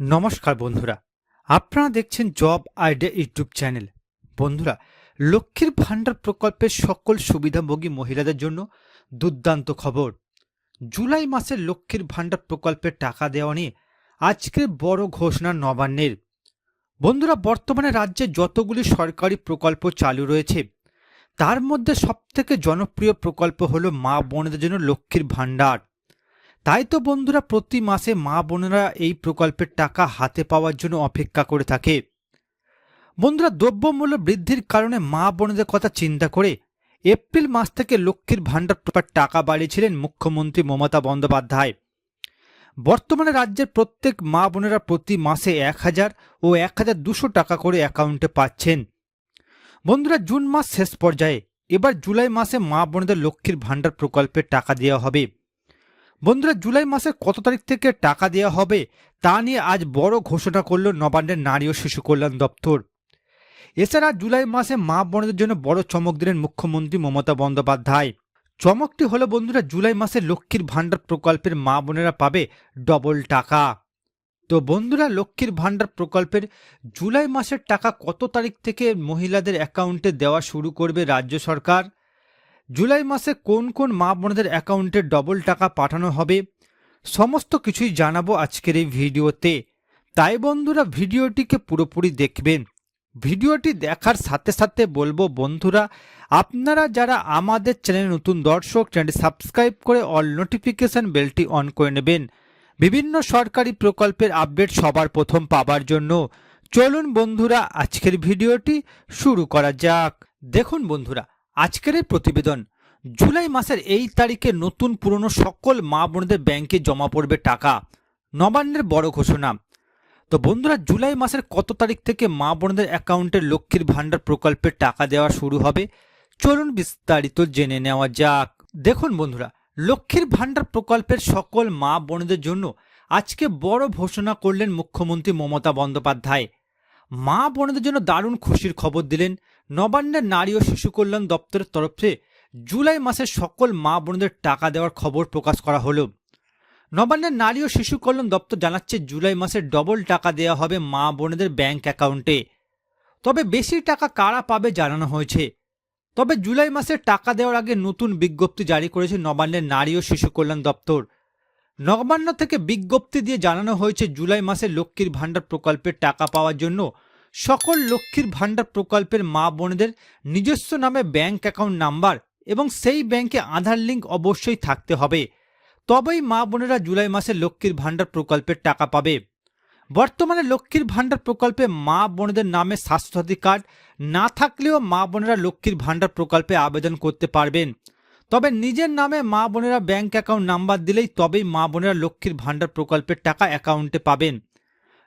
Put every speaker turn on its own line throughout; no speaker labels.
নমস্কার বন্ধুরা, আপনারা দেখছেন জব আইডিয়া ইউটিউব চ্যানেল। বন্ধুরা, লক্ষ্মীর ভাণ্ডার প্রকল্পের সকল সুবিধাভোগী মহিলাদের জন্য দুর্দান্ত খবর। জুলাই মাসের লক্ষ্মীর ভাণ্ডার প্রকল্পের টাকা দেওয়া নিয়ে আজকের বড় ঘোষণা নবান্নের। বন্ধুরা, বর্তমানে রাজ্যে যতগুলি সরকারি প্রকল্প চালু রয়েছে, তার মধ্যে সবথেকে জনপ্রিয় প্রকল্প হলো মা বোনেদের জন্য লক্ষ্মীর ভাণ্ডার। তাই তো বন্ধুরা প্রতি মাসে মা বোনেরা এই প্রকল্পের টাকা হাতে পাওয়ার জন্য অপেক্ষা করে থাকে। বন্ধুরা দ্রব্যমূল্য বৃদ্ধির কারণে মা বোনেদের কথা চিন্তা করে এপ্রিল মাস থেকে লক্ষ্মীর ভাণ্ডার টাকা বাড়িয়েছিলেন মুখ্যমন্ত্রী মমতা বন্দ্যোপাধ্যায়। বর্তমানে রাজ্যের প্রত্যেক মা বোনেরা প্রতি মাসে এক হাজার ও এক হাজার দুশো টাকা করে অ্যাকাউন্টে পাচ্ছেন। বন্ধুরা জুন মাস শেষ পর্যায়ে, এবার জুলাই মাসে মা বোনেদের লক্ষ্মীর ভাণ্ডার প্রকল্পের টাকা দেওয়া হবে। বন্ধুরা, জুলাই মাসের কত তারিখ থেকে টাকা দেওয়া হবে তা নিয়ে আজ বড় ঘোষণা করল নবান্নের নারী ও শিশু কল্যাণ দপ্তর। এছাড়া জুলাই মাসে মা বোনদের জন্য বড় চমক দিলেন মুখ্যমন্ত্রী মমতা বন্দ্যোপাধ্যায়। চমকটি হলো বন্ধুরা, জুলাই মাসে লক্ষ্মীর ভাণ্ডার প্রকল্পের মা বোনেরা পাবে ডবল টাকা। তো বন্ধুরা, লক্ষ্মীর ভাণ্ডার প্রকল্পের জুলাই মাসের টাকা কত তারিখ থেকে মহিলাদের অ্যাকাউন্টে দেওয়া শুরু করবে রাজ্য সরকার? জুলাই মাসে কোন কোন মা বোনদের অ্যাকাউন্টে ডবল টাকা পাঠানো হবে, সমস্ত কিছুই জানাব আজকের এই ভিডিওতে। তাই বন্ধুরা, ভিডিওটিকে পুরোপুরি দেখবেন। ভিডিওটি দেখার সাথে সাথে বলব বন্ধুরা, আপনারা যারা আমাদের চ্যানেল নতুন দর্শক, চ্যানেলটি সাবস্ক্রাইব করে অল নোটিফিকেশন বেলটি অন করে নেবেন। বিভিন্ন সরকারি প্রকল্পের আপডেট সবার প্রথম পাবার জন্য। চলুন বন্ধুরা, আজকের ভিডিওটি শুরু করা যাক। দেখুন বন্ধুরা আজকের এই প্রতিবেদন, জুলাই মাসের এই তারিখে নতুন পুরনো সকল মা বোনদের ব্যাংকে জমা পড়বে টাকা। নবান্নের বড় ঘোষণা। তো বন্ধুরা, জুলাই মাসের কত তারিখ থেকে মা বোনদের অ্যাকাউন্টে লক্ষ্মীর ভাণ্ডার প্রকল্পের টাকা দেওয়া শুরু হবে? চলুন বিস্তারিত জেনে নেওয়া যাক। দেখুন বন্ধুরা, লক্ষ্মীর ভাণ্ডার প্রকল্পের সকল মা বোনদের জন্য আজকে বড় ঘোষণা করলেন মুখ্যমন্ত্রী মমতা বন্দ্যোপাধ্যায়। মা বোনদের জন্য দারুণ খুশির খবর দিলেন নবান্নের নারী ও শিশু কল্যাণ দপ্তরের তরফে জুলাই মাসে সকল মা বোনদের টাকা দেওয়ার খবর প্রকাশ করা হলো। নবান্নের নারী ও শিশু কল্যাণ দপ্তর জানাচ্ছে, জুলাই মাসে ডবল টাকা দেওয়া হবে মা বোনেদের ব্যাংক অ্যাকাউন্টে। তবে বেশি টাকা কারা পাবে জানানো হয়েছে। তবে জুলাই মাসে টাকা দেওয়ার আগে নতুন বিজ্ঞপ্তি জারি করেছে নবান্নের নারী ও শিশু কল্যাণ দপ্তর। নবান্ন থেকে বিজ্ঞপ্তি দিয়ে জানানো হয়েছে, জুলাই মাসে লক্ষ্মীর ভাণ্ডার প্রকল্পের টাকা পাওয়ার জন্য সকল লক্ষ্মীর ভাণ্ডার প্রকল্পের মা বোনদের নিজস্ব নামে ব্যাংক অ্যাকাউন্ট নাম্বার এবং সেই ব্যাংকে আধার লিঙ্ক অবশ্যই থাকতে হবে। তবেই মা বোনেরা জুলাই মাসে লক্ষ্মীর ভাণ্ডার প্রকল্পের টাকা পাবে। বর্তমানে লক্ষ্মীর ভাণ্ডার প্রকল্পে মা বোনদের নামে স্বাস্থ্যসাথী কার্ড না থাকলেও মা বোনেরা লক্ষ্মীর ভাণ্ডার প্রকল্পে আবেদন করতে পারবেন। তবে নিজের নামে মা বোনেরা ব্যাংক অ্যাকাউন্ট নাম্বার দিলেই তবেই মা বোনেরা লক্ষ্মীর ভাণ্ডার প্রকল্পের টাকা অ্যাকাউন্টে পাবেন।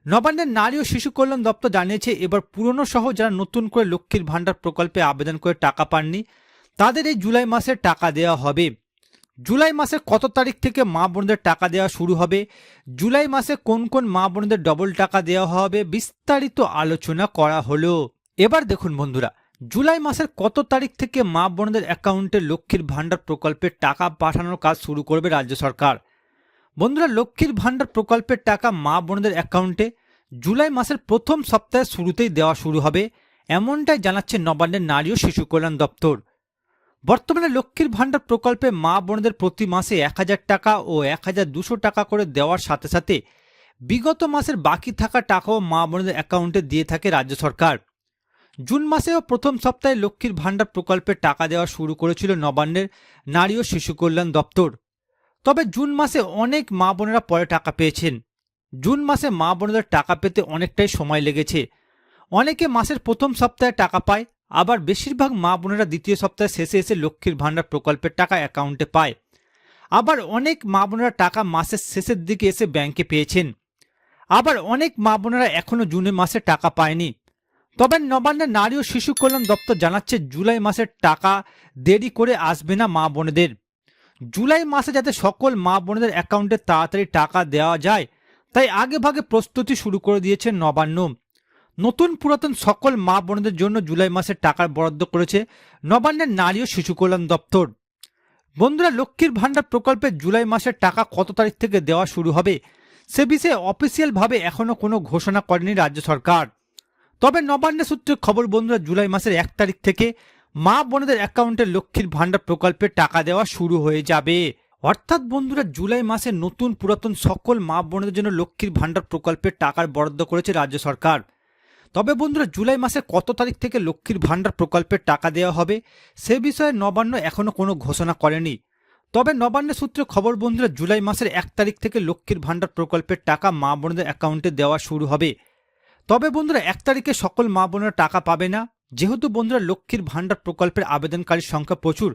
নবান্নের নারী ও শিশু কল্যাণ দপ্তর জানিয়েছে, এবার পুরনো সহ যারা নতুন করে লক্ষ্মীর ভাণ্ডার প্রকল্পে আবেদন করে টাকা পাননি, তাদের এই জুলাই মাসে টাকা দেওয়া হবে। জুলাই মাসে কত তারিখ থেকে মা বোনদের টাকা দেওয়া শুরু হবে? জুলাই মাসে কোন কোন মা বোনদের ডবল টাকা দেওয়া হবে? বিস্তারিত আলোচনা করা হলো। এবার দেখুন বন্ধুরা, জুলাই মাসের কত তারিখ থেকে মা বোনদের অ্যাকাউন্টে লক্ষ্মীর ভাণ্ডার প্রকল্পের টাকা পাঠানোর কাজ শুরু করবে রাজ্য সরকার। বন্ধুরা, লক্ষ্মীর ভাণ্ডার প্রকল্পের টাকা মা বোনদের অ্যাকাউন্টে জুলাই মাসের প্রথম সপ্তাহের শুরুতেই দেওয়া শুরু হবে, এমনটাই জানাচ্ছে নবান্নের নারী ও শিশু কল্যাণ দপ্তর। বর্তমানে লক্ষ্মীর ভাণ্ডার প্রকল্পে মা বোনদের প্রতি মাসে এক হাজার টাকা ও এক হাজার দুশো টাকা করে দেওয়ার সাথে সাথে বিগত মাসের বাকি থাকা টাকাও মা বোনদের অ্যাকাউন্টে দিয়ে থাকে রাজ্য সরকার। জুন মাসেও প্রথম সপ্তাহে লক্ষ্মীর ভাণ্ডার প্রকল্পে টাকা দেওয়া শুরু করেছিল নবান্নের নারী ও শিশু কল্যাণ দপ্তর। তবে জুন মাসে অনেক মা বোনেরা পরে টাকা পেয়েছেন। জুন মাসে মা বোনেদের টাকা পেতে অনেকটাই সময় লেগেছে। অনেকে মাসের প্রথম সপ্তাহে টাকা পায়, আবার বেশিরভাগ মা বোনেরা দ্বিতীয় সপ্তাহে শেষে এসে লক্ষ্মীর ভাণ্ডার প্রকল্পের টাকা অ্যাকাউন্টে পায়। আবার অনেক মা বোনেরা টাকা মাসের শেষের দিকে এসে ব্যাংকে পেয়েছেন। আবার অনেক মা বোনেরা এখনও জুনে মাসে টাকা পায়নি। তবে নবান্নের নারী ও শিশু কল্যাণ দপ্তর জানাচ্ছে, জুলাই মাসের টাকা দেরি করে আসবে না মা বোনেদের। জুলাই মাসে যাতে সকল মা বোনেদের অ্যাকাউন্টে তাড়াতাড়ি টাকা দেওয়া যায়, তাই আগে ভাগে প্রস্তুতি শুরু করে দিয়েছে নবান্ন। নতুন পুরাতন সকল মা বোনদের জন্য জুলাই মাসে টাকার বরাদ্দ করেছে নবান্নের নারী ও শিশু কল্যাণ দপ্তর। বন্ধুরা, লক্ষ্মীর ভাণ্ডার প্রকল্পে জুলাই মাসের টাকা কত তারিখ থেকে দেওয়া শুরু হবে, সে বিষয়ে অফিসিয়ালভাবে এখনও কোনো ঘোষণা করেনি রাজ্য সরকার। তবে নবান্ন সূত্রে খবর, বন্ধুরা, জুলাই মাসের এক তারিখ থেকে মা বোনদের অ্যাকাউন্টে লক্ষ্মীর ভাণ্ডার প্রকল্পে টাকা দেওয়া শুরু হয়ে যাবে। অর্থাৎ বন্ধুরা, জুলাই মাসে নতুন পুরাতন সকল মা বোনদের জন্য লক্ষ্মীর ভাণ্ডার প্রকল্পের টাকার বরাদ্দ করেছে রাজ্য সরকার। তবে বন্ধুরা, জুলাই মাসে কত তারিখ থেকে লক্ষ্মীর ভাণ্ডার প্রকল্পের টাকা দেওয়া হবে সে বিষয়ে নবান্ন এখনও কোনো ঘোষণা করেনি। তবে নবান্ন সূত্রে খবর বন্ধুরা, জুলাই মাসের এক তারিখ থেকে লক্ষ্মীর ভাণ্ডার প্রকল্পের টাকা মা বোনদের অ্যাকাউন্টে দেওয়া শুরু হবে। তবে বন্ধুরা, এক তারিখে সকল মা বোনেরা টাকা পাবে না। যেহেতু বন্ধুরা লক্ষ্মীর ভাণ্ডার প্রকল্পের আবেদনকারীর সংখ্যা প্রচুর,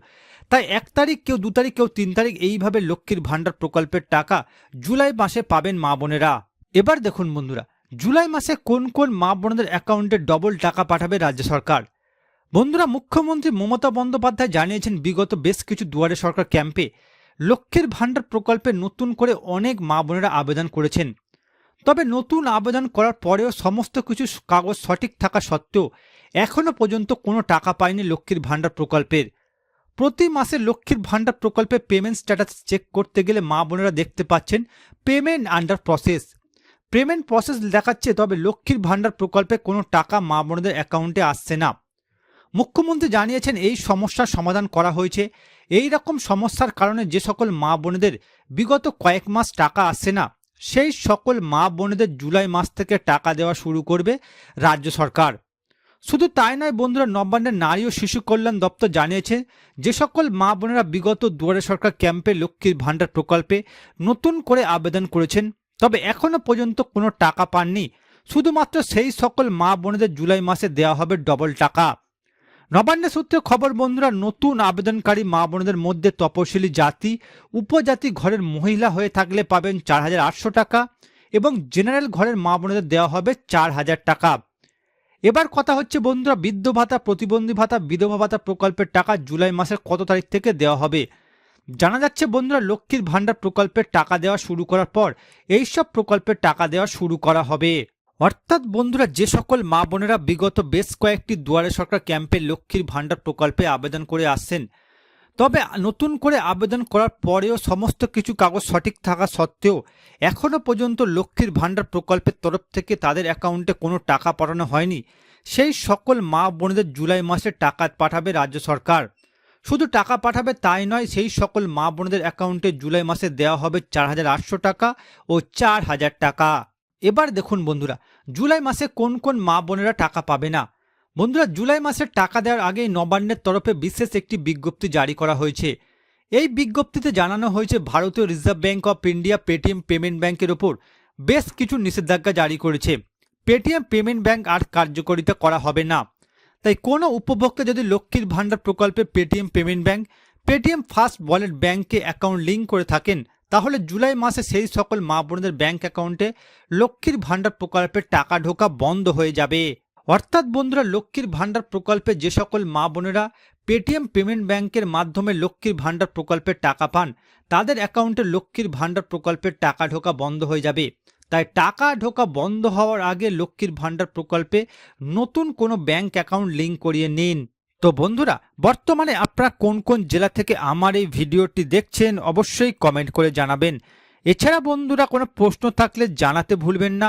তাই এক তারিখ কেউ দু তারিখ কেউ তিন তারিখ এইভাবে লক্ষ্মীর ভাণ্ডার প্রকল্পের টাকা জুলাই মাসে পাবেন মা বোনেরা। এবার দেখুন বন্ধুরা, জুলাই মাসে কোন কোন মা বোনদের অ্যাকাউন্টে ডবল টাকা পাঠাবে রাজ্য সরকার? বন্ধুরা, মুখ্যমন্ত্রী মমতা বন্দ্যোপাধ্যায় জানিয়েছেন, বিগত বেশ কিছু দুয়ারে সরকার ক্যাম্পে লক্ষ্মীর ভাণ্ডার প্রকল্পে নতুন করে অনেক মা বোনেরা আবেদন করেছেন। তবে নতুন আবেদন করার পরেও সমস্ত কিছু কাগজ সঠিক থাকা সত্ত্বেও এখনও পর্যন্ত কোনো টাকা পায়নি লক্ষ্মীর ভাণ্ডার প্রকল্পের। প্রতি মাসে লক্ষ্মীর ভাণ্ডার প্রকল্পে পেমেন্ট স্ট্যাটাস চেক করতে গেলে মা বোনেরা দেখতে পাচ্ছেন payment under process payment process দেখাচ্ছে তবে লক্ষ্মীর ভাণ্ডার প্রকল্পে কোনো টাকা মা বোনদের অ্যাকাউন্টে আসছে না। মুখ্যমন্ত্রী জানিয়েছেন এই সমস্যার সমাধান করা হয়েছে। এই রকম সমস্যার কারণে যে সকল মা বোনেদের বিগত কয়েক মাস টাকা আসছে না, সেই সকল মা বোনেদের জুলাই মাস থেকে টাকা দেওয়া শুরু করবে রাজ্য সরকার। শুধু তাই নয়, বন্ধুরা নবান্নের নারী ও শিশু কল্যাণ দপ্তর জানিয়েছে যে সকল মা বোনেরা বিগত দুয়ারে সরকার ক্যাম্পে লক্ষ্মীর ভাণ্ডার প্রকল্পে নতুন করে আবেদন করেছেন, তবে এখনও পর্যন্ত কোনো টাকা পাননি। শুধুমাত্র সেই সকল মা বোনেদের জুলাই মাসে দেওয়া হবে ডবল টাকা। নবান্ন সূত্রে খবর, বন্ধুরা, নতুন আবেদনকারী মা বোনদের মধ্যে তপশিলি জাতি, উপজাতি ঘরের মহিলা হয়ে থাকলে পাবেন চার হাজার আটশো টাকা এবং জেনারেল ঘরের মা বোনদের দেওয়া হবে চার হাজার টাকা। এবার কথা হচ্ছে বন্ধুরা, বৃদ্ধ ভাতা, প্রতিবন্ধী ভাতা, বিধবা ভাতা প্রকল্পের টাকা জুলাই মাসের কত তারিখ থেকে দেওয়া হবে? জানা যাচ্ছে বন্ধুরা, লক্ষ্মীর ভাণ্ডার প্রকল্পের টাকা দেওয়া শুরু করার পর এই সব প্রকল্পের টাকা দেওয়া শুরু করা হবে। অর্থাৎ বন্ধুরা, যে সকল মা বোনেরা বিগত বেশ কয়েকটি দুয়ারে সরকার ক্যাম্পে লক্ষ্মীর ভাণ্ডার প্রকল্পে আবেদন করে আসছেন তবে নতুন করে আবেদন করার পরেও সমস্ত কিছু কাগজ সঠিক থাকা সত্ত্বেও এখনও পর্যন্ত লক্ষ্মীর ভাণ্ডার প্রকল্পের তরফ থেকে তাদের অ্যাকাউন্টে কোনো টাকা পাঠানো হয়নি। সেই সকল মা বোনেদের জুলাই মাসে টাকা পাঠাবে রাজ্য সরকার। শুধু টাকা পাঠাবে তাই নয়, সেই সকল মা বোনদের অ্যাকাউন্টে জুলাই মাসে দেওয়া হবে চার হাজার আটশো টাকা ও চার হাজার টাকা। এবার দেখুন বন্ধুরা, জুলাই মাসে কোন কোন মা বোনেরা টাকা পাবে না? বন্ধুরা, জুলাই মাসের টাকা দেওয়ার আগেই নবান্নের তরফে বিশেষ একটি বিজ্ঞপ্তি জারি করা হয়েছে। এই বিজ্ঞপ্তিতে জানানো হয়েছে, ভারতীয় Reserve Bank of India Paytm payment ব্যাংকের ওপর বেশ কিছু নিষেধাজ্ঞা জারি করেছে। পেটিএম পেমেন্ট ব্যাংক আর কার্যকরিতা করা হবে না। তাই কোনো উপভোক্তা যদি লক্ষ্মীর ভাণ্ডার প্রকল্পে Paytm payment bank Paytm first wallet ব্যাংকে অ্যাকাউন্ট লিঙ্ক করে থাকেন, তাহলে জুলাই মাসে সেই সকল মা বোনদের ব্যাংক অ্যাকাউন্টে লক্ষ্মীর ভাণ্ডার প্রকল্পের টাকা ঢোকা বন্ধ হয়ে যাবে। অর্থাৎ বন্ধুরা, লক্ষ্মীর ভাণ্ডার প্রকল্পে যে সকল মা বোনেরা পেটিএম পেমেন্ট ব্যাংকের মাধ্যমে লক্ষ্মীর ভাণ্ডার প্রকল্পের টাকা পান, তাদের অ্যাকাউন্টে লক্ষ্মীর ভাণ্ডার প্রকল্পের টাকা ঢোকা বন্ধ হয়ে যাবে। তাই টাকা ঢোকা বন্ধ হওয়ার আগে লক্ষ্মীর ভাণ্ডার প্রকল্পে নতুন কোনো ব্যাংক অ্যাকাউন্ট লিঙ্ক করিয়ে নিন। তো বন্ধুরা, বর্তমানে আপনারা কোন কোন জেলা থেকে আমার এই ভিডিওটি দেখছেন অবশ্যই কমেন্ট করে জানাবেন। এছাড়া বন্ধুরা, কোনো প্রশ্ন থাকলে জানাতে ভুলবেন না।